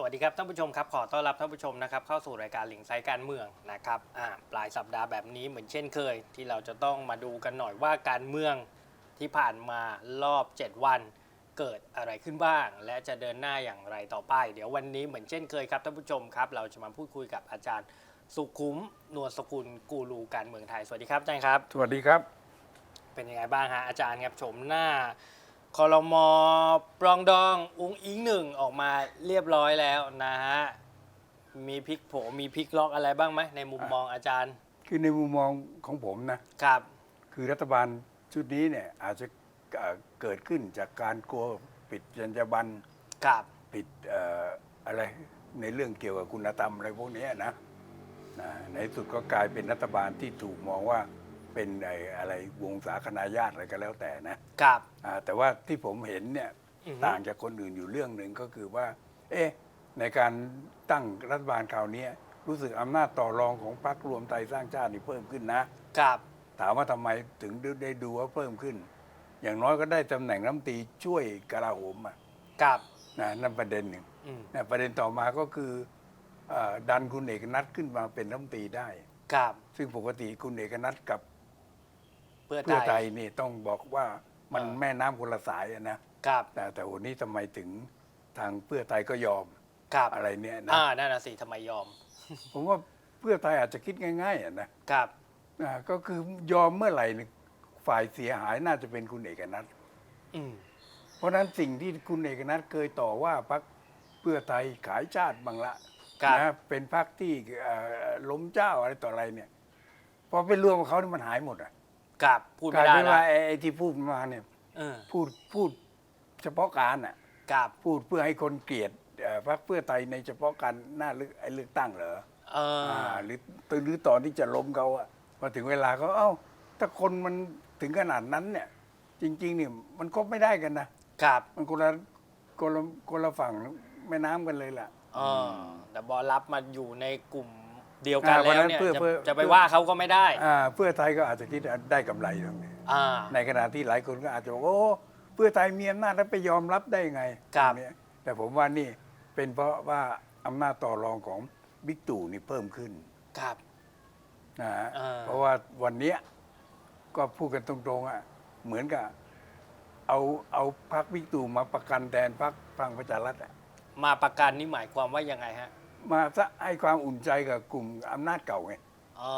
สวัสดีครับท่านผู้ชมครับขอต้อนรับท่านผู้ชมนะครับเข้าสู่รายการหลิงไซการเมืองนะครับอ่าปลายสัปดาห์แบบนี้เหมือนเช่นเคย ที่เราจะต้องมาดูกันหน่อยว่าการเมืองที่ผ่านมารอบ 7 วัน เกิดอะไรขึ้นบ้าง และจะเดินหน้าอย่างไรต่อไป เดี๋ยววันนี้เหมือนเช่นเคยครับท่านผู้ชมครับ เราจะมาพูดคุยกับอาจารย์สุขุมนวลสกุลกูรูการเมืองไทยสวัสดีครับอาจารย์ครับ สวัสดีครับ เป็นยังไงบ้างฮะอาจารย์ครับชมหน้า คอรมอปรองดองอุ้งอิงหนึ่งออกมาเรียบร้อยแล้วนะฮะ มีพลิกโผมีพลิกล็อกอะไรบ้างไหมในมุมมองอาจารย์ คือในมุมมองของผมนะครับ คือรัฐบาลชุดนี้เนี่ยอาจจะเอ่อเกิดขึ้นจากการกลัวปิดจรรยาบรรณครับ ปิดเอ่ออะไรในเรื่องเกี่ยวกับคุณธรรมอะไรพวกนี้นะนะในที่สุดก็กลายเป็นรัฐบาลที่ถูกมองว่า เป็นไอ้อะไรวงศาคณาญาติอะไรก็แล้วแต่นะครับ อ่าแต่ว่าที่ผมเห็นเนี่ยอือฮึ ต่างจากคนอื่นอยู่เรื่องหนึ่งก็คือว่า เอ๊ะในการตั้งรัฐบาลคราวนี้รู้สึกอำนาจต่อรองของพรรครวมไทยสร้างชาตินี่เพิ่มขึ้นนะ ครับ ถามว่าทำไมถึงได้ดูว่าเพิ่มขึ้น อย่างน้อยก็ได้ตำแหน่งรัฐมนตรีช่วยกลาโหมอะครับนะนั่นประเด็นหนึ่งอืมนะประเด็นต่อมาก็คือเออดันคุณเอกนัทขึ้นมาเป็นรัฐมนตรีได้ ครับ ซึ่งปกติคุณเอกนัทกับ เพื่อเพื่อไทไทยยนี่ต้องบอกว่ามันอ่าแม่น้ำคนละสายอะนะครับ แต่แต่วันนี้ทำไมถึงทางเพื่อไทยก็ยอมครับอะไรเนี่ยนะ อ่านั่นน่ะสิทำไมยอม ผมว่าเพื่อไทยอาจจะคิดง่ายๆอะนะครับ อ่าก็คือยอมเมื่อไหร่นี่ฝ่ายเสียหายน่าจะเป็นคุณเอกนัท อืม เพราะฉะนั้นสิ่งที่คุณเอกนัทเคยต่อว่าพรรคเพื่อไทยขายชาติบางละครับ นะเป็นพรรคที่เอ่อล้มเจ้าอะไรต่ออะไรเนี่ยพอไปรวมกับเขานี่มันหายหมดอะ ครับพูดกลาไม่ยได้เป็นแล้ว่าวไอ้ไอ้ที่พูดมาเนี่ย เออพูดพูดเฉพาะการอะครับพูดเพื่อให้คนเกลียดเอ่อพรรคเพื่อไทยในเฉพาะการหน้าเลือกไอ้เลือกตั้งเหรอเอออ่าหรือหรือตอนที่จะล้มเขาอะพอถึงเวลาเขาเอ้า ถ้าคนมันถึงขนาดนั้นเนี่ย จริง ๆ เนี่ยมันก็ไม่ได้กันนะ ครับมันคนละคนละคนละฝั่งแม่น้ำกันเลยล่ะ เออแต่บอรับมาอยู่ในกลุ่ม เดียวกันอ่าเพราะแล้วฉะนั้นเนี่ยเพื่อจะเพื่อ จะไปเพื่อว่าเขาก็ไม่ได้อ่าเพื่อไทยก็อาจจะคิดว่าได้กำไรตรงนี้ อ่า ในขณะที่หลายคนก็อาจจะบอกโอ้เพื่อไทยมีอำนาจแล้วไปยอมรับได้ยังไงครับ ตงเนี้ยแต่ผมว่านี่เป็นเพราะว่าอำนาจต่อรองของบิ๊กตู่นี่เพิ่มขึ้นครับ นะฮะอ่า เพราะว่าวันเนี้ยก็พูดกันตรงๆอะเหมือนกับเอาเอาพักบิ๊กตู่มาประกันแทนพักพลังประชารัฐอะมาประกันนี่หมายความว่ายังไงฮะ มาซะให้ความอุ่นใจกับกลุ่มอำนาจเก่าไงอ๋อ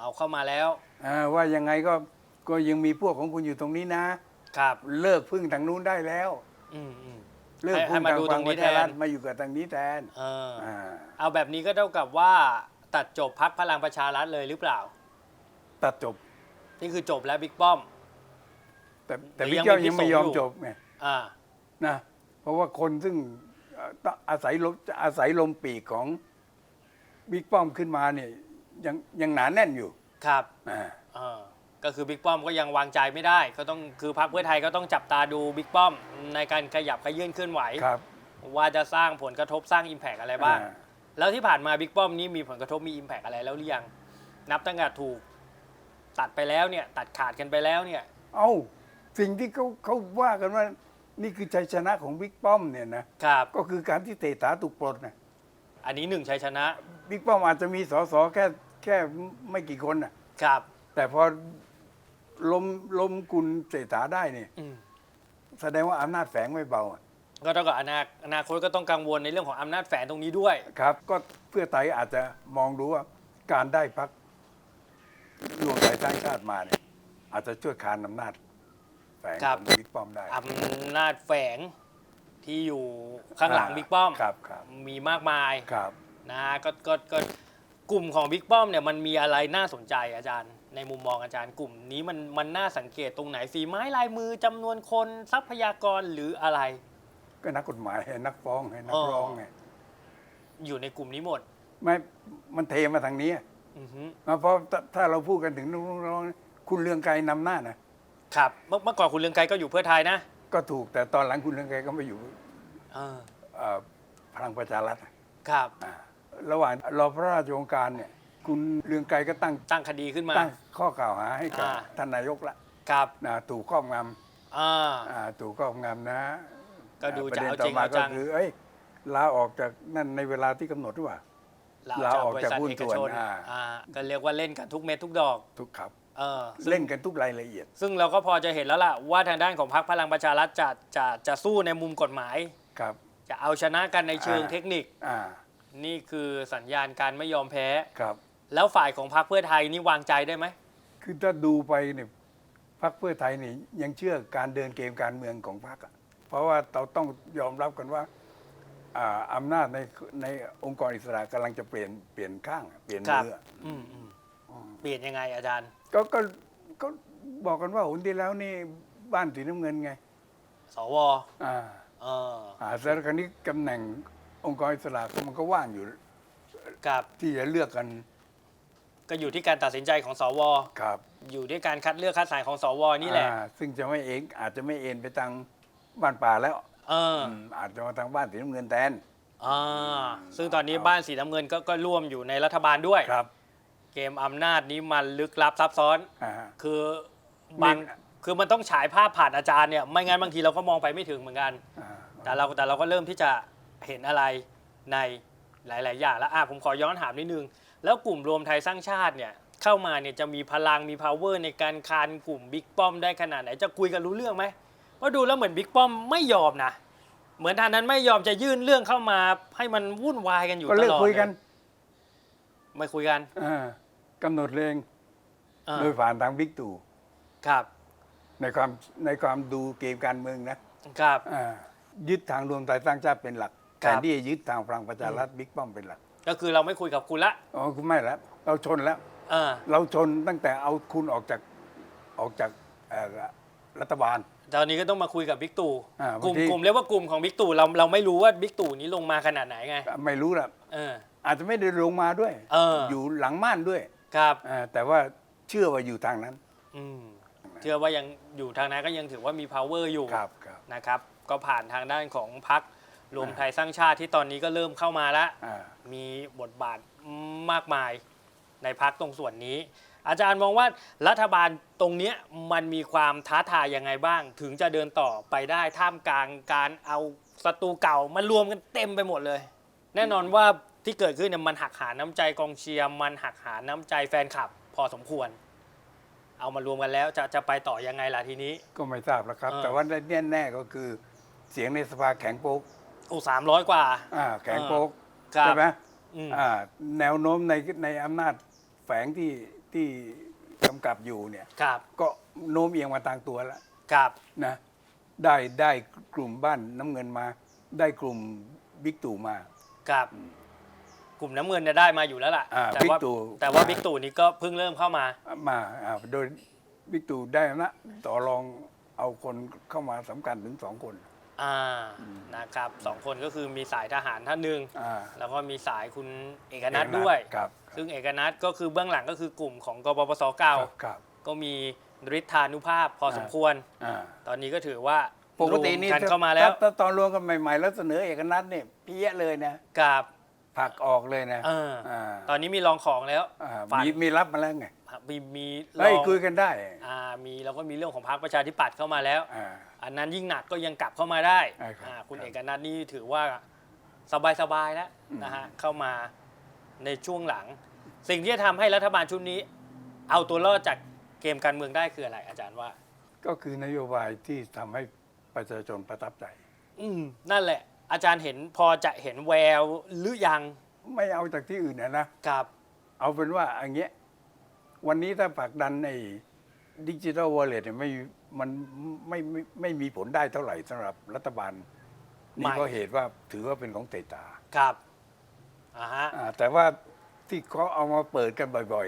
เอาเข้ามาแล้วอ่าว่ายังไงก็ก็ยังมีพวกของคุณอยู่ตรงนี้นะ ครับ เลิกพึ่งทางนู้นได้แล้ว อืมอืม เลิกให้พึ่งให้มาทางดูพตลัรงงปนี้ระชารัฐแทน มาอยู่กับทางนี้แทนเอออ่าเอาแบบนี้ก็เท่ากับว่าตัดจบพักพลังประชารัฐเลยหรือเปล่า ตัดจบ นี่คือจบแล้วบิ๊กป้อม แต่แต่หรือบิ๊ยักงเจ้ามียังไม่ยอมพิษสงอยู่ จบไงอ่า นะเพราะว่าคนซึ่งเอ่อต้องอาศัยลมอาศัยลมปีกของบิ๊กป้อมขึ้นมาเนี่ยยังยังหนาแน่นอยู่ครับอ่า เออก็คือบิ๊กป้อมก็ยังวางใจไม่ได้ ก็ต้องคือพรรคเพื่อไทยก็ต้องจับตาดูบิ๊กป้อม ในการขยับขยื่นเคลื่อนไหว ครับว่าจะสร้างผลกระทบสร้างอิมแพกอะไรบ้าง อ่า แล้วที่ผ่านมาบิ๊กป้อมนี่มีผลกระทบมีอิมแพกอะไรแล้วหรือยัง นับตั้งแต่ถูก ตัดไปแล้วเนี่ย ตัดขาดกันไปแล้วเนี่ย เอ้าสิ่งที่เขาเขาว่ากันว่า นี่คือชัยชนะของบิ๊กป้อมเนี่ยนะครับ ก็คือการที่เตะตาถูกปลดนะอันนี้หนึ่งชัยชนะ บิ๊กป้อมอาจจะมีสสแค่แค่ไม่กี่คนน่ะครับ แต่พอล้มล้มกุลเศรษฐาได้เนี่ยอืมแสดงว่าอำนาจแฝงไม่เบาอะก็เท่ากับอนาอนาคตก็ต้องกังวลในเรื่องของอำนาจแฝงตรงนี้ด้วย ครับ ก็เพื่อไทยอาจจะมองดูว่าการได้พักรวมไทยสร้างชาติมาเนี่ยอาจจะช่วยคานอำนาจแฝงครับของบิ๊กป้อมได้อำนาจแฝงที่อยู่ข้างหลังบิ๊กป้อม ครับครับมีมากมายครับนะก็ก็ก็กลุ่มของบิ๊กป้อมเนี่ยมันมีอะไรน่าสนใจอาจารย์ ในมุมมองอาจารย์กลุ่มนี้มันมันน่าสังเกตตรงไหนฝีไม้ลายมือจำนวนคนทรัพยากรหรืออะไร ก็นักกฎหมายให้นักฟ้องให้นัอ๋กอ ร้องไงอยู่ในกลุ่มนี้หมดไม่มันเทมาทางนี้ อือฮึ นะเพราะถ้าถ้าเราพูดกันถึงนักร้อง คุณเรืองไกรนำหน้านะ ครับเมื่อเมื่อก่อนคุณเรืองไกรก็อยู่เพื่อไทยนะก็ถูกแต่ตอนหลังคุณเรืองไกรก็มาอยู่เออเอ่อพลังประชารัฐครับ อ่าระหว่างรอพระราชโองการเนี่ย คุณเรืองไกรก็ตั้งตั้งคดีขึ้นมา ตั้งข้อกล่าวหาให้กับอ่า ท่านนายกละครับนะถูกครอบงอ่าำอ่าถูกครอบงำนะก็ดูปรจะเด็นเอาต่จริงมาเอาก็จังคือเอ้ยลาออกจากนั่นในเวลาที่กำหนดหรือเปล่า ลาออกจากหุ้นส่วนอ่า อ่าก็เรียกว่าเล่นกันทุกเม็ดทุกดอก ทุกครับ เออซึ่งเล่นกันทุกรายละเอียด ซึ่งเราก็พอจะเห็นแล้วล่ะว่าทางด้านของพรรคพลังประชารัฐจะจะจะสู้ในมุมกฎหมาย ครับ จะเอาชนะกันในเชิงอ่า เทคนิค อ่า นี่คือสัญญาณการไม่ยอมแพ้ ครับ แล้วฝ่ายของพรรคเพื่อไทยนี่วางใจได้ไหม คือถ้าดูไปเนี่ยพรรคเพื่อไทยนี่ยังเชื่อการเดินเกมการเมืองของพรรคอะเพราะว่าเราต้องยอมรับกันว่าอ่าอำนาจในในองค์กรอิสระกำลังจะเปลี่ยนเปลี่ยนข้างอะเปลี่ยนครับ มืออะอืมอืมเปลี่ยนยังไงอาจารย์ ก็ก็ก็บอกกันว่าหนที่แล้วนี่บ้านสีน้ำเงินไง สวอ่าเอออ่าแล้วคราวนี้ตำแหน่งองค์กรอิสระมันก็ว่างอยู่ กับที่จะเลือกกันก็อยู่ที่การตัดสินใจของสว ครับอยู่ที่การคัดเลือกคัดสรรของสวนี่แหละ อ่าซึ่งจะไม่เองอาจจะไม่เอ็นไปทางบ้านป่าแล้วเออมอาจจะมาทางบ้านสีน้ำเงินแทน อ่าซึ่งตอนนี้บ้านสีน้ำเงินก็ก็ร่วมอยู่ในรัฐบาลด้วย ครับ เกมอำนาจนี้มันลึกลับซับซ้อน อ่าคือบางนี่คือมันต้องฉายภาพผ่านอาจารย์เนี่ย ไม่งั้นบางทีเราก็มองไปไม่ถึงเหมือนกัน อ่าแต่เราแต่เราก็เริ่มที่จะเห็นอะไรในหลาย ๆ อย่างแล้วอะผมขอย้อนถามนิดนึง แล้วกลุ่มรวมไทยสร้างชาติเนี่ย เข้ามาเนี่ยจะมีพลังมี power ในการคานกลุ่มบิ๊กป้อมได้ขนาดไหน จะคุยกันรู้เรื่องไหมเพราะดูแล้วเหมือนบิ๊กป้อมไม่ยอมนะ เหมือนทางนั้นไม่ยอมจะยื่นเรื่องเข้ามาให้มันวุ่นวายกันอยู่ก็ตเลิกลอดคุยกันเลไม่คุยกัน อ่า กำหนดเองอ่าโดยผ่านทางบิ๊กตู่ครับในความในความดูเกมการเมืองนะครับ อ่ายึดทางรวมไทยสร้างชาติเป็นหลักครัแทบนที่จะยึดทางพลังประชารัฐบิ๊กป้อมเป็นหลักก็คือเราไม่คุยกับคุณละอ๋อคุณไม่แล้วเราชนแล้วเออเราชนตั้งแต่เอาคุณออกจากออกจากเอ่อรัฐบาล ตอนนี้ก็ต้องมาคุยกับบิ๊กตู่อ่ากลุ่มบางที กลุ่มเรียกว่ากลุ่มของบิ๊กตู่เราเราไม่รู้ว่าบิ๊กตู่นี้ลงมาขนาดไหนไงไม่รู้ละเออ อาจจะไม่ได้ลงมาด้วยเอออ ยู่หลังม่านด้วย ครับ อ่าแต่ว่าเชื่อว่าอยู่ทางนั้นอืมเชื่อว่ายังอยู่ทางนั้นก็ยังถือว่ามี power อยู่ ครับครับ นะครับ ก็ผ่านทางด้านของพรรครวมไทยสร้างชาติที่ตอนนี้ก็เริ่มเข้ามาแล้ว อ่า มีบทบาทมากมายในพักตรงส่วนนี้ อาจารย์มองว่ารัฐบาลตรงเนี้ยมันมีความท้าทายยังไงบ้าง ถึงจะเดินต่อไปได้ท่ามกลางการเอาศัตรูเก่ามารวมกันเต็มไปหมดเลย แน่นอนว่า ที่เกิดขึ้นเนี่ยมันหักหาน้ำใจกองเชียร์มันหักหาน้ำใจแฟนคลับ พอสมควร เอามารวมกันแล้วจะจะไปต่อยังไงล่ะทีนี้ ก็ไม่ทราบแล้วครับ เออ แต่ว่าแน่ๆก็คือเสียงในสภาแข็งโป๊กโอ้สามร้อยกว่า อ่าแข็งโป๊กครับ ใช่ไหมอืม อ่าแนวโน้มในในอำนาจแฝงที่ที่กำกับอยู่เนี่ย ครับก็โน้มเอียงมาทางตัวแล้วครับนะ ได้ได้กลุ่มบ้านน้ำเงินมา ได้กลุ่มบิ๊กตู่มา ครับ กลุ่มน้ำเงินเนี่ยได้มาอยู่แล้วล่ะอ่าแต่ว่าบิ๊กตู่ แต่ว่าบิ๊กตู่นี่ก็เพิ่งเริ่มเข้ามา มาอ่าโดยบิ๊กตู่ได้นะต่อรองเอาคนเข้ามาสำคัญถึงสองคน อ่านะครับสองคนก็คือมีสายทหารท่านหนึ่งอ่า แล้วก็มีสายคุณเอกนัทด้วย ครับซึ่งเอกนัทก็คือเบื้องหลังก็คือกลุ่มของกปปสเก่าครับครับ ก็มีฤทธานุภาพพอสมควร อ่าตอนนี้ก็ถือว่าปกตินี่รวมกันถ้เข้ามาแล้วถ้ถ้ตอนรวมกันใหม่ ๆ แล้วเสนอเอกนัทเนี่ยเพี้ยเลยนะ กับ ผลักออกเลยนะเอออ่าตอนนี้มีรองของแล้ว อ่าฝัน มีมีรับมาแล้วไงมีมีรเฮ้ยองคุยกันได้อ่ามีแล้วก็มีเรื่องของพรรคประชาธิปัตย์เข้ามาแล้ว อ่า อันนั้นยิ่งหนักก็ยังกลับเข้ามาได้ใช่ครับอ่าคุณครับ เอกนัทนี่ถือว่าสบายๆแล้วอืมนะฮะเข้ามาในช่วงหลัง สิ่งที่จะทำให้รัฐบาลชุดนี้ เอาตัวรอดจากเกมการเมืองได้คืออะไร อาจารย์ว่า ก็คือนโยบายที่ทำให้ประชาชนประทับใจ อืมนั่นแหละ อาจารย์เห็นพอจะเห็นแววหรือยังไม่เอาจากที่อื่นนะนะกับ เอาเป็นว่าอย่างเงี้ยวันนี้ถ้าผลักดันในดิจิทัลวอลเล็ตเนี่ยไม่มันไม่ไม่ไม่มีผลได้เท่าไหร่สำหรับรัฐบาล นี่ก็เหตุว่าถือว่าเป็นของเตตากับอ่าฮะอ่าแต่ว่าที่เขาเอามาเปิดกันบ่อย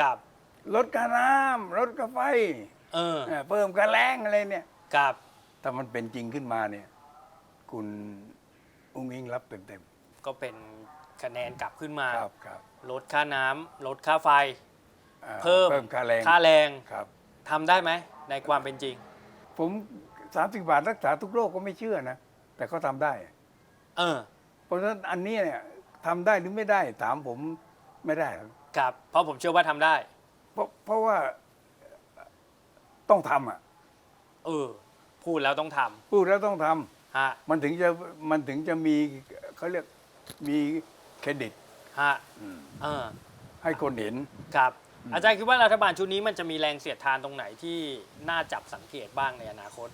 กับๆลดค่าน้ำลดค่าไฟเอออ่าเพิ่มค่าแรงอะไรเนี่ยกับ ถ้ามันเป็นจริงขึ้นมาเนี่ย คุณ อุ้งอิงรับเต็มก็เป็นคะแนนกลับขึ้นมาๆครับครับลดค่าน้ำลดค่าไฟ อ่าเพิ่ม เพิ่มค่าแรงค่าแรงครับ ทำได้ไหม ในความเป็นจริง ผมสามสิบบาทรักษาทุกโรคก็ไม่เชื่อนะ แต่เขาทำได้ เออเพราะฉะนั้นอันนี้เนี่ยทำได้หรือไม่ได้ถามผมไม่ได้หรอกครับเพราะผมเชื่อว่าทำได้ เพราะเพราะว่าต้องทำอะ เออ พูดแล้วต้องทพูดแล้วต้องทำำ ฮะมันถึงจะมันถึงจะมีเขาเรียกมีเครดิตฮะอืมเออให้คนเห็น ครับ อาจารย์คิดว่ารัฐบาลชุดนี้มันจะมีแรงเสียดทานตรงไหนที่น่าจับสังเกตบ้างในอนาคต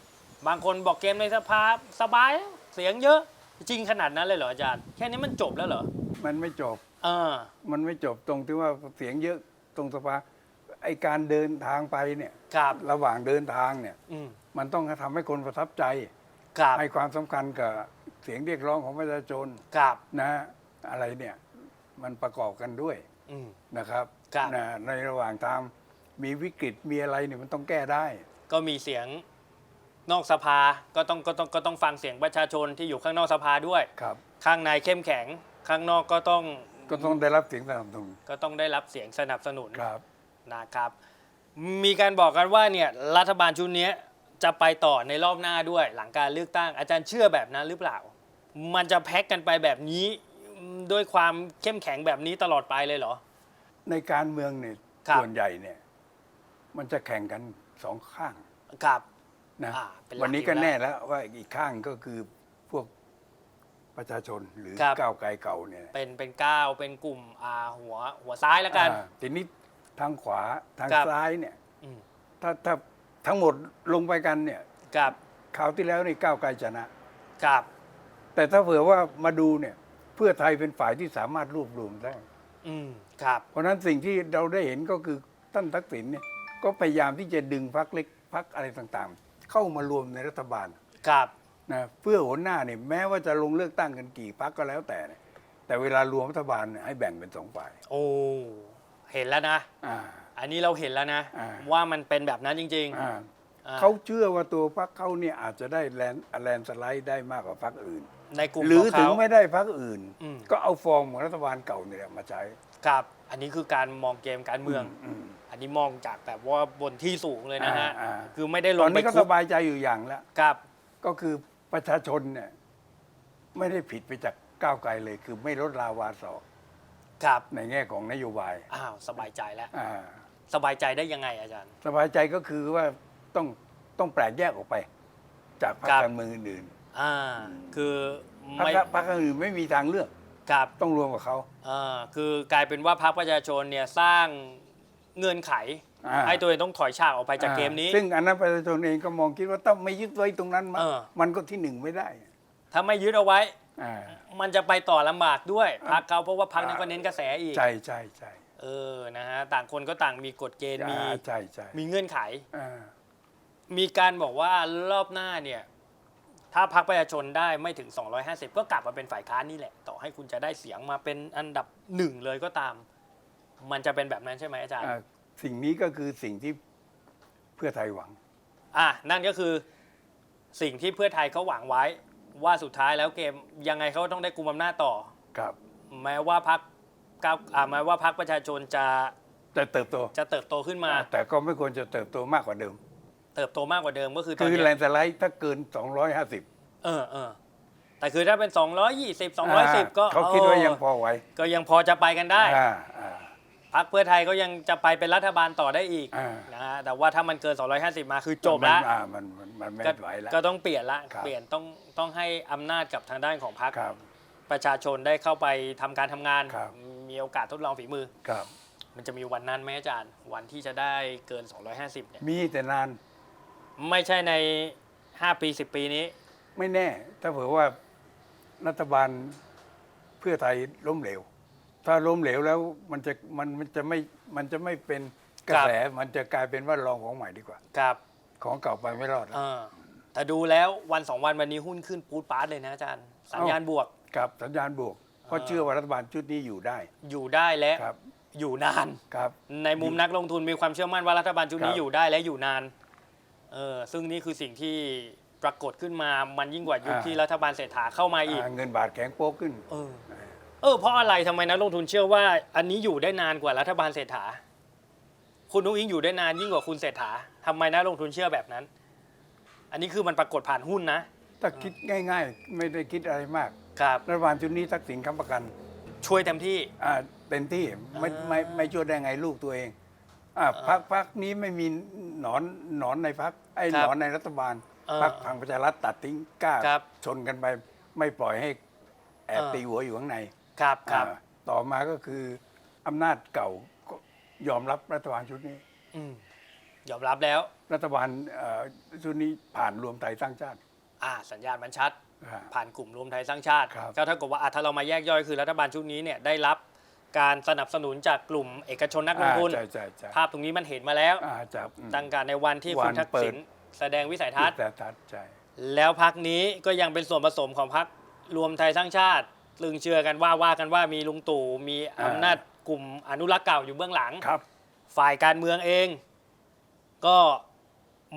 บางคนบอกเกมในสภาสบายเสียงเยอะจริงขนาดนั้นเลยเหรออาจารย์ แค่นี้มันจบแล้วเหรอมันไม่จบ เออ มันไม่จบตรงที่ว่าเสียงเยอะตรงสภาไอการเดินทางไปเนี่ย ครับ ระหว่างเดินทางเนี่ย อืม มันต้องทำให้คนประทับใจ ครับ ให้ความสำคัญกับเสียงเรียกร้องของประชาชนครับนะอะไรเนี่ยมันประกอบกันด้วยอืม นะครับครับ นะในระหว่างทางมีวิกฤตมีอะไรเนี่ยมันต้องแก้ได้ ก็มีเสียงนอกสภาก็ต้องก็ต้องก็ต้องฟังเสียงประชาชนที่อยู่ข้างนอกสภาด้วย ครับ ข้างในเข้มแข็ง ข้างนอกก็ต้องก็ต้องได้รับเสียงสนับสนุนก็ต้องได้รับเสียงสนับสนุนครับ นะครับ มีการบอกกันว่าเนี่ยรัฐบาลชุดนี้ จะไปต่อในรอบหน้าด้วยหลังการเลือกตั้ง อาจารย์เชื่อแบบนั้นหรือเปล่า มันจะแพ็กกันไปแบบนี้ด้วยความเข้มแข็งแบบนี้ตลอดไปเลยเหรอ ในการเมืองเนี่ยครับ ส่วนใหญ่เนี่ย มันจะแข่งกันสองข้างครับ นะอ่าเป็นหลักวันนี้ก็อยู่แล้วแน่แล้วว่าอีกข้างก็คือพวกประชาชนหรือครับ ก้าวไกลเก่าเนี่ยเป็นเป็นก้าวเป็นกลุ่มอ่าหัวหัวซ้ายแล้วกัน อ่าทีนี้ทางขวาทางครับ ซ้ายเนี่ย อืมถ้าถ้า ทั้งหมดลงไปกันเนี่ยครับคราวที่แล้วนี่ก้าวไกลชนะครับ แต่ถ้าเผื่อว่ามาดูเนี่ย เพื่อไทยเป็นฝ่ายที่สามารถรวบรวมได้ อืมครับ เพราะฉะนั้นสิ่งที่เราได้เห็นก็คือท่านทักษิณเนี่ยก็พยายามที่จะดึงพรรคเล็กพรรคอะไรต่างๆ เข้ามารวมในรัฐบาลครับนะเพื่อหนหน้าเนี่ยแม้ว่าจะลงเลือกตั้งกันกี่พรรคก็แล้วแต่เนี่ยแต่เวลารวมรัฐบาลเนี่ยให้แบ่งเป็นสองฝ่าย โอ้ เห็นแล้วนะ อ่า อันนี้เราเห็นแล้วนะ อ่า ว่ามันเป็นแบบนั้นจริง อ่าๆอ่า เขาเชื่อว่าตัวพรรคเขาเนี่ยอาจจะได้แลนแลนสไลด์ได้มากกว่าพรรคอื่นในกลุ่มหรือของถึงเขา ไม่ได้พรรคอื่น อืม ก็เอาฟอร์มของรัฐบาลเก่าเนี่ยมาใช้ครับ อันนี้คือการมองเกมการเมือง อืม อันนี้มองจากแบบว่าบนที่สูงเลยนะฮะ อ่าอ่า คือไม่ได้ลตองนไปนี้ก็คุสกบายใจอยู่อย่างแล้วครับ ก็คือประชาชนเนี่ยไม่ได้ผิดไปจากก้าวไกลเลย คือไม่ลดลาวาสอกครับ ในแง่ของนโยบายอ้าว สบายใจแล้ว อ่า สบายใจได้ยังไงอาจารย์ สบายใจก็คือว่าต้องต้องแปลกแยกออกไป จากพรรคครับการเมืองอื่นอ่าคือๆพรรไม่คพรรคอื่นไม่มีทางเลือกครับต้องรวมกับเขา อ่าคือกลายเป็นว่าพรรคประชาชนเนี่ยสร้างเงื่อนไข อ่า ให้ตัวเองต้องถอยฉากออกไปจากเกมนี้ซึ่งอันนั้นประชาชนเองก็มองคิดว่าต้องไม่ยึดไว้ตรงนั้นมันเออ มันก็ที่หนึ่งไม่ได้ถ้าไม่ยึดเอาไว้ อ่า มันจะไปต่อลำบากด้วยอ่าพักเขาเพราะว่าพักนั้นอ่าก็เน้นกระแสอีก ใช่ใช่ใช่ เออนะฮะต่างคนก็ต่างมีกฎเกณฑ์มีอ่าใช่ใช่มีเงื่อนไข อ่า มีการบอกว่ารอบหน้าเนี่ย ถ้าพักประชาชนได้ไม่ถึง 250 ก็กลับมาเป็นฝ่ายค้านนี่แหละ ต่อให้คุณจะได้เสียงมาเป็นอันดับหนึ่งเลยก็ตาม มันจะเป็นแบบนั้นใช่ไหมอาจารย์อ่าสิ่งนี้ก็คือสิ่งที่เพื่อไทยหวัง อะนั่นก็คือสิ่งที่เพื่อไทยเขาหวังไว้ ว่าสุดท้ายแล้วเกมยังไงเขาก็ต้องได้กุมอำนาจต่อ ครับ แม้ว่าพัก ก้าวอ่าแม้ว่าพักประชาชนจะจะเติบโตจะเติบโตขึ้นมา แต่ก็ไม่ควรจะเติบโตมากกว่าเดิม เติบโตมากกว่าเดิมก็คือตอนคือเนี้ยแลนด์สไลด์ถ้าเกิน 250เออเออแต่คือถ้าเป็น 220 210 ก็เขาคิดว่าเออยังพอไหวก็ยังพอจะไปกันได้ อ่าอ่าพักเพื่อไทยก็ยังจะไปเป็นรัฐบาลต่อได้อีกอ่านะฮะแต่ว่าถ้ามันเกิน 250 มาคือจบมันละอ่ามันมันมันไม่ก็ไหวแล้ว ก็ต้องเปลี่ยนละครับ เปลี่ยนต้องต้องให้อำนาจกับทางด้านของพรรคครับ ประชาชนได้เข้าไปทำการทำงาน ครับ มีโอกาสทดลองฝีมือ ครับ มันจะมีวันนั้นไหมอาจารย์ วันที่จะได้เกิน 250เนี่ยมีแต่นานไม่ใช่ใน 5 ปี 10 ปีนี้ ไม่แน่ ถ้าเผื่อว่ารัฐบาลเพื่อไทยล้มเหลว ถ้าล้มเหลวแล้วมันจะมันมันจะไม่มันจะไม่เป็นกระครับแสมันจะกลายเป็นว่าลองของใหม่ดีกว่า ครับของเก่าไปไม่รอดแล้ว เออแต่ดูแล้ววันสองวันวันนี้หุ้นขึ้นปูดปาร์ตเลยนะอาจารย์สัญญาณบวก ครับสัญญาณบวก เพราะอ่าเชื่อว่ารัฐบาลชุดนี้อยู่ได้อยู่ได้และครับอยู่นาน ครับ ในมุมนักลงทุนมีความเชื่อมั่นว่ารัฐบาลชุดนี้ครับอยู่ได้และอยู่นานเออซึ่งนี่คือสิ่งที่ปรากฏขึ้นมามันยิ่งกว่ายุคที่รัฐบาลเศรษฐาเข้ามาอีก อ่าเงินบาทแข็งโป๊กขึ้น เออ เออ เพราะอะไรทำไมนักลงทุนเชื่อว่า อันนี้อยู่ได้นานกว่ารัฐบาลเศรษฐา คุณนุ้งอิงอยู่ได้นานยิ่งกว่าคุณเศรษฐาทำไมนักลงทุนเชื่อแบบนั้น อันนี้คือมันปรากฏผ่านหุ้นนะ ถ้าคิดง่าย ๆ ไม่ได้คิดอะไรมาก ครับรัฐบาลชุดนี้ทักษิณค้ำประกันช่วยเต็มที่ อ่าเต็มที่ไม่อ่าไม่ไม่ช่วยได้ไงลูกตัวเองอ่าอ่าพักพักนี้ไม่มีหนอนหนอนในพักไอ้ครัหบนอนในรัฐบาลอ่าพักพลังประชารัฐตัดทิ้งกล้าครับ ชนกันไปไม่ปล่อยให้แอบเออตีหัวอยู่ข้างใน ครับครับ อ่าต่อมาก็คืออำนาจเก่าก็ยอมรับรัฐบาลชุดนี้ อืมยอมรับแล้ว รัฐบาลเอ่อชุดนี้ผ่านรวมไทยสร้างชาติ อ่า สัญญาณมันชัดอ่า ผ่านกลุ่มรวมไทยสร้างชาติครับก็เท่ากับว่าอะถ้าเรามาแยกย่อยคือรัฐบาลชุดนี้เนี่ยได้รับการสนับสนุนจากกลุ่มเอกชนนักลงทุนอ่าใช่ใช่ใช่ภาพตรงนี้มันเห็นมาแล้วอ่าจากอืมตั้งแต่ในวันที่วัคุณนทักเปิดษิณแสดงวิสัยทัศน์แต่ทัดใช่แล้วพักนี้ก็ยังเป็นส่วนผสมของพักรวมไทยสร้างชาติลึงเชื่อกันว่าว่ากันว่ามีลุงตู่มีอำนาจกลุ่มอนุรักษ์เก่าอยู่เบื้องหลังครับฝ่ายการเมืองเอง ก็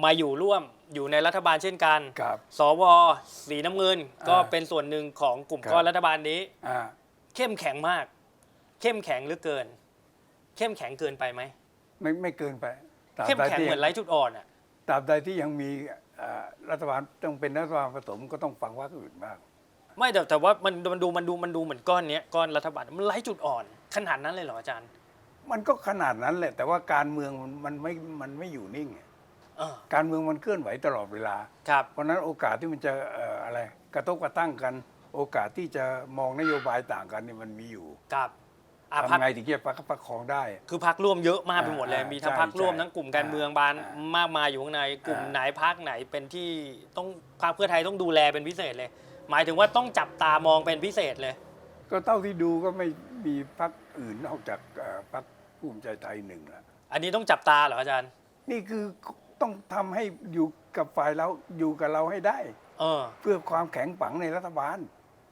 มาอยู่ร่วม อยู่ในรัฐบาลเช่นกัน ครับ สวสีน้ำเงินก็เป็นส่วนหนึ่งของกลุ่มครับ ก้อนรัฐบาลนี้ อ่าเข้มแข็งมาก เข้มแข็งเหลือเกิน เข้มแข็งเกินไปไหมไม่ไม่เกินไปตราบเข้มใดแข็งที่เหมือนไร้จุดอ่อนอะ ตราบใดที่ยังมีเอ่อรัฐบาลต้องเป็นรัฐบาลผสมก็ต้องฟังว่าอื่นบ้าง ไม่แต่แต่ว่ามันมันดูมันดูมันดูเหมือนก้อนเนี้ยก้อนรัฐบาลมันไร้จุดอ่อน ขนาดนั้นเลยเหรออาจารย์ มันก็ขนาดนั้นแหละ แต่ว่าการเมืองมันมันไม่มันไม่อยู่นิ่ง เออการเมืองมันเคลื่อนไหวตลอดเวลา ครับ เพราะฉะนั้นโอกาสที่มันจะเอ่ออะไรกระทบกระทั่งกัน โอกาสที่จะมองนโยบายต่างกันนี่มันมีอยู่ครับอะพักทำไงถึงจะประคับประคองได้ คือพักร่วมเยอะมากไปหมดเลย อ่ามีมีทั้งใช่พักร่วมใช่ทั้งกลุ่มการเมืองบานอ่ามมากมายอยู่ข้างใน กลุ่มอ่า ไหนพักไหนเป็นที่ต้องพรรคเพื่อไทยต้องดูแลเป็นพิเศษเลย หมายถึงว่าต้องจับตามองเป็นพิเศษเลย ก็เท่าที่ดูก็ไม่มีพรรคอื่นนอกจากเอ่อพรรคภูมิใจไทยหนึ่งละอันนี้ต้องจับตาเหรออาจารย์ นี่คือ ต้องทำให้อยู่กับฝ่ายเราอยู่กับเราให้ได้ เออ เพื่อความแข็งปังในรัฐบาล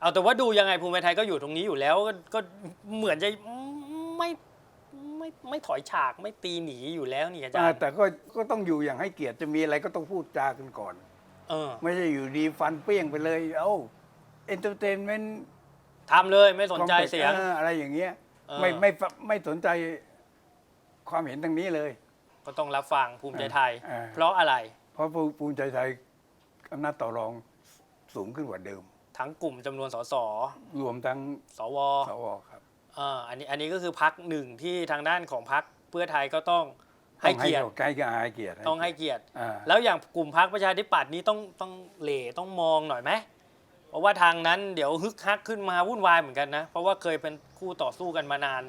เอาแต่ว่าดูยังไงภูมิใจไทยก็อยู่ตรงนี้อยู่แล้วก็ก็เหมือนจะไม่ไม่ไม่ถอยฉากไม่ตีหนีอยู่แล้วนี่อาจารอ่าย์แต่ก็ก็ต้องอยู่อย่างให้เกียรติจะมีอะไรก็ต้องพูดจากันก่อน เออไม่ใช่อยู่ดีฟันเปรี้ยงไปเลย เอ้าเอนเตอร์เทนเมนต์ทำเลยไม่สนใจเสียง อะไรอย่างเงี้ย เออ ไม่ไม่ไม่สนใจความเห็นทางนี้เลย ก็ต้องรับฟังภูมิใจไทยเออเพราะอะไรเพราะภูมิใจไทยอำนาจต่อรองสูงขึ้นกว่าเดิม ทั้งกลุ่มจำนวนสสรวมทั้งสวสวครับอ่าอันนี้อันนี้ก็คือพักหนึ่งที่ทางด้านของพักเพื่อไทยก็ต้องให้เกียรติใกล้กับให้เกียรติต้องให้เกียรติ อ่าแล้วอย่างกลุ่มพักประชาธิปัตย์นี้ต้องต้องเหล่ต้องมองหน่อยไหมเพราะว่าทางนั้นเดี๋ยวฮึกฮักขึ้นมาวุ่นวายเหมือนกันนะ เพราะว่าเคยเป็นคู่ต่อสู้กันมานาน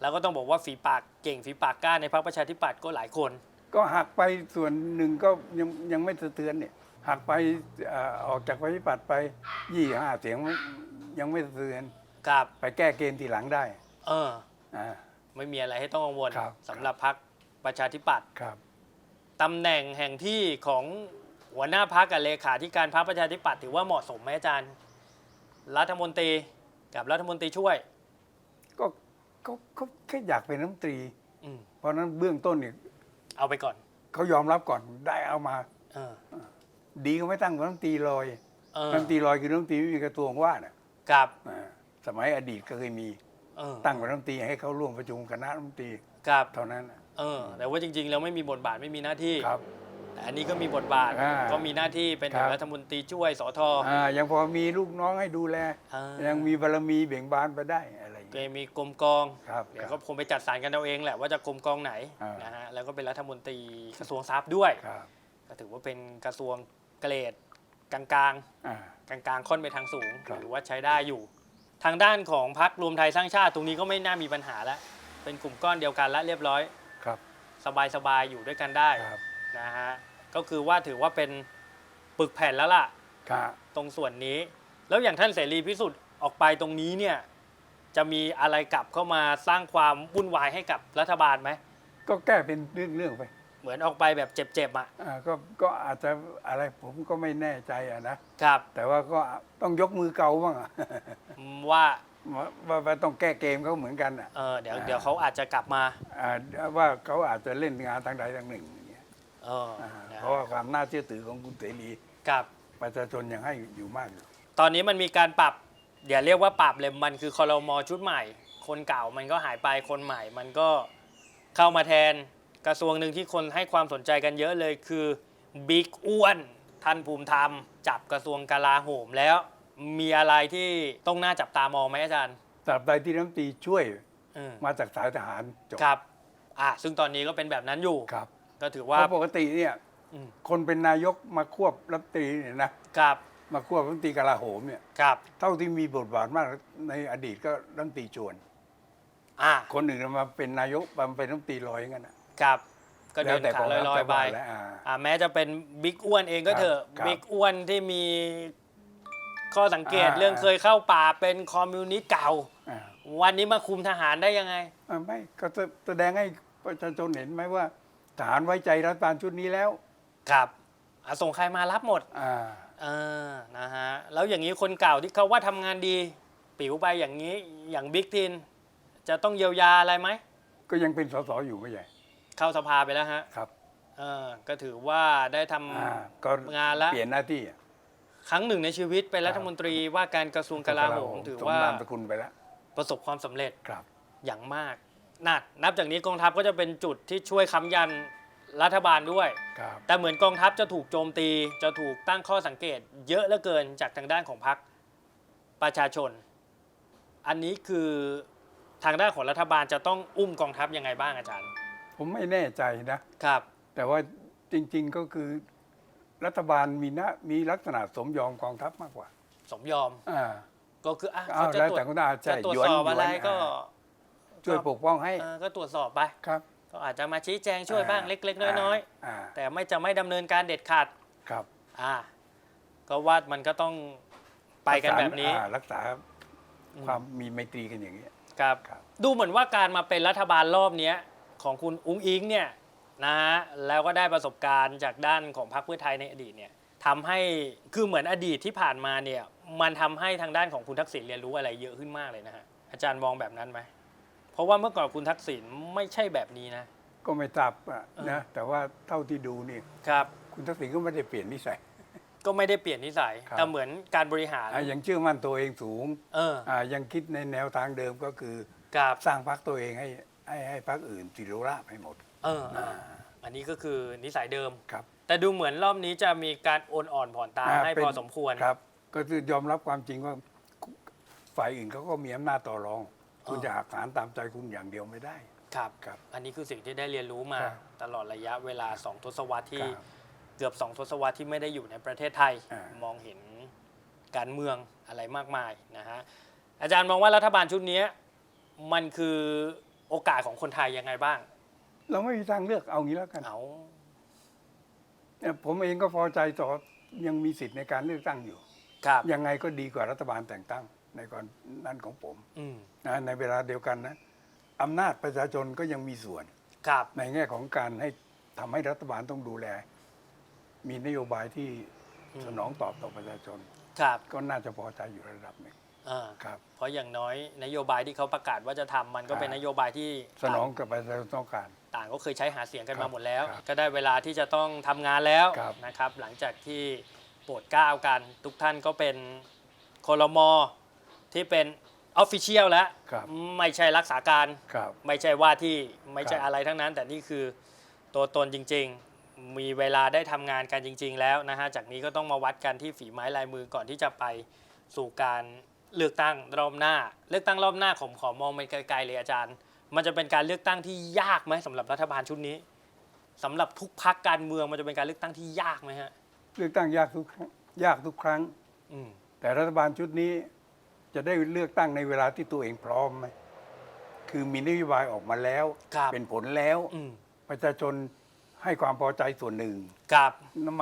แล้วก็ต้องบอกว่าฝีปากเก่งฝีปากกล้าในพักประชาธิปัตย์ก็หลายคน ก็หักไปส่วนหนึ่งก็ยังยังไม่สะเทือนเนี่ยหักไปเอ่อออกจากประชาธิปัตย์ไปยี่ห้าเสียงยังไม่สะเทือนกับ ไปแก้เกณฑ์ทีหลังได้เออ อ่า ไม่มีอะไรให้ต้องกังวลครับ สำหรับพักประชาธิปัตย์ครับ ตำแหน่งแห่งที่ของหัวหน้าพักกับเลขาธิการพักประชาธิปัตย์ถือว่าเหมาะสมไหมอาจารย์ รัฐมนตรีกับรัฐมนตรีช่วยก็ เขาเขาแค่อยากเป็นน้ำตรี อืมเพราะฉะนั้นเบื้องต้นเนี่ยเอาไปก่อน เขายอมรับก่อนได้เอามา เออ ดีก็ไม่ตั้งเป็นน้ำตรีลอยเออน้ำตรีลอยคือน้ำตรีไม่มีกระทรวงว่าน่ะกับ อ่าสมัยอดีตก็เคยมีเออตั้งเป็นน้ำตรีให้เขาร่วมประชุมคณะน้ำตรีกับ เท่านั้นน่ะเออ แต่ว่าจริงๆ แล้วไม่มีบทบาทไม่มีหน้าที่ ครับ แต่อันนี้ก็มีบทบาท อ่าก็มีหน้าที่เป็นครับ รัฐมนตรีช่วยสอทอ อ่ายังพอมีลูกน้องให้ดูแล อ่ายังมีบารมีเบ่งบานไปได้ อะไรอย่างก็เงี้ยมีกรมกองครับเดี๋ยวครัก็บคงไปจัดสรรกันเอาเองแหละว่าจะกรมกองไหนอ่าน นะฮะแล้วก็เป็นรัฐมนตรีกระทรวงทรัพย์ด้วย ครับก็ถือว่าเป็นกระทรวงเกรดกลางอ่าๆกลางๆค่อนไปทางสูงครับหรือว่าใช้ได้อยู่ ทางด้านของพรรครวมไทยสร้างชาติตรงนี้ก็ไม่น่ามีปัญหาแล้วเป็นกลุ่มก้อนเดียวกันแล้วเรียบร้อยครับสบายๆอยู่ด้วยกันได้ครับนะฮะก็คือว่าถือว่าเป็นปึกแผ่นแล้วล่ะ ครับตรงส่วนนี้ แล้วอย่างท่านเสรีพิสุทธิ์ออกไปตรงนี้เนี่ย จะมีอะไรกลับเข้ามาสร้างความวุ่นวายให้กับรัฐบาลไหม ก็แก้เป็นเรื่องๆไปเหมือนออกไปแบบเจ็บๆอะอ่าก็ก็อาจจะอะไรผมก็ไม่แน่ใจอะนะครับ แต่ว่าก็ต้องยกมือเกาบ้างอะ ว่าว่าว่าว่าต้องแก้เกมเขาเหมือนกันอะเออเดี๋ยวอ่าเดี๋ยวเขาอาจจะกลับมา อ่าว่าเขาอาจจะเล่นงานทางใดทางหนึ่งอย่างเงี้ยเอออ่านะเพราะว่าความน่าเชื่อถือของคุณเสรีกับ ประชาชนยังให้อยู่มากอยู่ตอนนี้มันมีการปรับ อย่าเรียกว่าปรับเลยมันคือคอรมอชุดใหม่ คนเก่ามันก็หายไปคนใหม่ มันก็เข้ามาแทนกระทรวงหนึ่งที่คนให้ความสนใจกันเยอะเลยคือบิ๊กอ้วนท่านภูมิธรรม จับกระทรวงกลาโหมแล้ว มีอะไรที่ต้องน่าจับตามองไหมอาจารย์ตราบใดที่น้ำตรีช่วยอืมมาจากสายทหารจบครับอะซึ่งตอนนี้ก็เป็นแบบนั้นอยู่ ครับก็ถือเพว่า ราะปกติเนี่ยอืม คนเป็นนายกมาควบรัฐมนตรีเนี่ยนะครับ มาควบรัฐมนตรีกลาโหมเนี่ยครับ เท่าที่มีบทบาทมากในอดีตก็รัฐมนตรีชวน อ่าคนหนึ่งมาเป็นนายกมาเป็นรัฐมนตรีลอยอย่างนั้นน่ะครับ ก็เดินแล้วแต่ขาลอยๆไปกงทัพจะว่าแล้วอ่า อ่าแม้จะเป็นบิ๊กอ้วนเองก็เถอะครับบิ๊กอ้วนที่มีข้อสังเกตอ่า เรื่องเคยเข้าป่าเป็นคอมมิวนิสต์เก่า อ่าวันนี้มาคุมทหารได้ยังไง อ่าไม่ก็จะแสดงให้ประชาชนเห็นไหมว่าทหารไว้ใจรัฐบาลชุดนี้แล้ว ครับอะส่งใครมารับหมด อ่า เออนะฮะแล้วอย่างนี้คนเก่าที่เขาว่าทำงานดี ปิ๋วไปอย่างนี้อย่างบิ๊กทิน จะต้องเยียวยาอะไรไหม ก็ยังเป็นสสอยู่ไม่ใหญ่เข้าสภาไปแล้วฮะครับเออก็ถือว่าได้ทอ่าก็ำงานละ เปลี่ยนหน้าที่อะครั้งหนึ่งในชีวิตเป็นรัฐมนตรีว่าการกระทรวงกลาโหมถือว่าสมนามสกุลไปแล้วประสบความสำเร็จ ครับ อย่างมากนัดนับจากนี้กองทัพก็จะเป็นจุดที่ช่วยค้ำยัน รัฐบาลด้วย ครับแต่เหมือนกองทัพจะถูกโจมตี จะถูกตั้งข้อสังเกต เยอะเหลือเกินจากทางด้านของพรรคประชาชน อันนี้คือทางด้านของรัฐบาลจะต้องอุ้มกองทัพยังไงบ้างอาจารย์ ผมไม่แน่ใจนะ ครับ แต่ว่าจริง ๆก็คือรัฐบาลมีนะมีลักษณะสมยอมกองทัพมากกว่า สมยอมอ่าก็คืออะอ้าเขาวจะแล้วตรวแต่จคุณอาจะใช่ตรวจหยวนสอบอะไรหยวนก็อ่าช่วยปกป้องให้เออก็ตรวจสอบไป ครับ ก็อาจจะมาชี้แจงช่วยบ้างเล็ก ๆ น้อยอ่าๆ แต่ไม่จะไม่ดำเนินการเด็ดขาดครับอ่าก็ว่ามันก็ต้องไปกันแบบนี้อ่ารักษาความมีไมตรีกันอย่างนี้ย ครับ ครับ ดูเหมือนว่าการมาเป็นรัฐบาลรอบเนี้ยของคุณอุ้งอิงเนี่ยนะฮะแล้วก็ได้ประสบการณ์จากด้านของพรรคเพื่อไทยในอดีตเนี่ยทำให้คือเหมือนอดีตที่ผ่านมาเนี่ยมันทำให้ทางด้านของคุณทักษิณเรียนรู้อะไรเยอะขึ้นมากเลยนะฮะอาจารย์มองแบบนั้นไหมเพ ราะว่าเมื่อก่อนคุณทักษิณไม่ใช่แบบนี้นะ ก็ไม่ทราบอะเออนะแต่ว่าเท่าที่ดูนี่ครับ คุณทักษิณก็ไม่ได้เปลี่ยนนิสัย ก็ไม่ได้เปลี่ยนนิสัย ครับ แต่เหมือนการบริหาร อะยังเชื่อมั่นตัวเองสูงเอออ่ายังคิดในแนวทางเดิมก็คือครับสร้างพรรคตัวเองให้ให้ให้พรรคอื่นสิโรราบให้หมด เออเอออันนี้ก็คือนิสัยเดิม ครับแต่ดูเหมือนรอบนี้จะมีการโอนอ่อนผ่อนตามอ่าให้เป็นพอสมควร ครับ ก็คือยอมรับความจริงว่า ฝ่ายอื่นเขาก็มีอำนาจต่อรอง คุณอ๋อจะหักหานตามใจคุณอย่างเดียวไม่ได้ ครับครับ อันนี้คือสิ่งที่ได้เรียนรู้มาครับตลอดระยะเวลา 2 ทศวรรษที่ครับเกือบ 2 ทศวรรษที่ไม่ได้อยู่ในประเทศไทย อ่ามองเห็นการเมืองอะไรมากมายนะฮะอาจารย์มองว่ารัฐบาลชุดนี้มันคือโอกาสของคนไทยยังไงบ้าง เราไม่มีทางเลือกเอางี้แล้วกันเอาเนี่ยผมเองก็พอใจต่อยังมีสิทธิ์ในการเลือกตั้งอยู่ ครับ ยังไงก็ดีกว่ารัฐบาลแต่งตั้ง ในก่อนนั้นของผมอืมนะในเวลาเดียวกันนะอำนาจประชาชนก็ยังมีส่วนครับในแง่ของการให้ทำให้รัฐบาลต้องดูแล มีนโยบายที่อืมสนองตอบต่อประชาชนครับก็น่าจะพอใจอยู่ระดับหนึ่งอ่าครับเพราะอย่างน้อยนโยบายที่เขาประกาศว่าจะทำมันก็เป็นอ่านนโยบายที่สนองกับประชาชนต้องการ ต่างก็เคยใช้หาเสียงกันครัมาบหมดแล้วครับก็ได้เวลาที่จะต้องทำงานแล้วครับนะครับ หลังจากที่โปรดเกล้ากัน ทุกท่านก็เป็นคอรมอ ที่เป็นออฟฟิเชียลแล้วครับไม่ใช่รักษาการ ครับไม่ใช่ว่าที่ไม่ใช่ครับอะไรทั้งนั้น แต่นี่คือตัวตนจริง ๆ มีเวลาได้ทำงานกันจริง ๆ แล้วนะฮะจากนี้ก็ต้องมาวัดกันที่ฝีไม้ลายมือก่อนที่จะไปสู่การเลือกตั้งรอบหน้า เลือกตั้งรอบหน้าผมขอมองไปไกลๆเลยอาจารย์ มันจะเป็นการเลือกตั้งที่ยากไหมสำหรับรัฐบาลชุดนี้สำหรับทุกพักการเมืองมันจะเป็นการเลือกตั้งที่ยากไหมฮะเลือกตั้งยากทุกครั้งยากทุกครั้ง อืมแต่รัฐบาลชุดนี้ จะได้เลือกตั้งในเวลาที่ตัวเองพร้อมไหมคือมีนโยบายออกมาแล้ว ครับเป็นผลแล้ว อืม ประชาชนให้ความพอใจส่วนหนึ่งครับ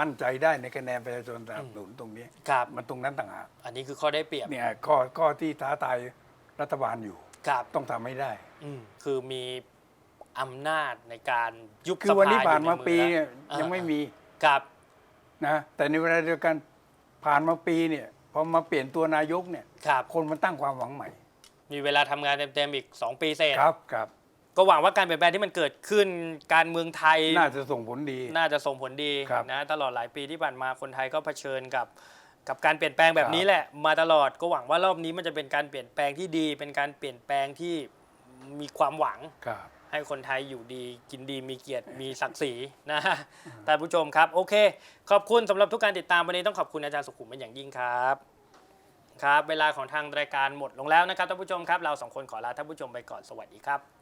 มั่นใจได้ในคะแนนประชาชนสนับสนุนตรงนี้ ครับ มันตรงนั้นต่างหากอันนี้คือข้อได้เปรียบเนี่ยข้อข้อที่ท้าทายรัฐบาลอยู่ ครับต้องทำให้ได้ อืมคือมีอำนาจในการยุบคืสอภาวันนี้ผ่านมาอยู่ใปีเนี่ยแล้วยังไม่มี ครับ นะแต่ในเวลาเดียวกันผ่านมาปีเนี่ยพ อมาเปลี่ยนตัวนายกเนี่ยครับ คนมันตั้งความหวังใหม่ มีเวลาทำงานเต็มๆอีก 2 ปีเศษครับครับก็หวังว่าการเปลี่ยนแปลงที่มันเกิดขึ้นการเมืองไทย น่าจะส่งผลดี น่าจะส่งผลดีครับนะตลอดหลายปีที่ผ่านมาคนไทยก็เผชิญกับกับการเปลี่ยนแปลงแบบครับนี้แหละ มาตลอดก็หวังว่ารอบนี้มันจะเป็นการเปลี่ยนแปลงที่ดี เป็นการเปลี่ยนแปลงที่มีความหวัง ครับ ให้คนไทยอยู่ดีกินดีมีเกียรติมีศักดิ์ศรีนะฮะท่านผู้ชมครับ โอเค ขอบคุณสำหรับทุกการติดตามวันนี้ต้องขอบคุณอาจารย์สุขุมเป็นอย่างยิ่งครับครับ เวลาของทางรายการหมดลงแล้วนะครับท่านผู้ชมครับ เราสองคนขอลาท่านผู้ชมไปก่อนสวัสดีครับ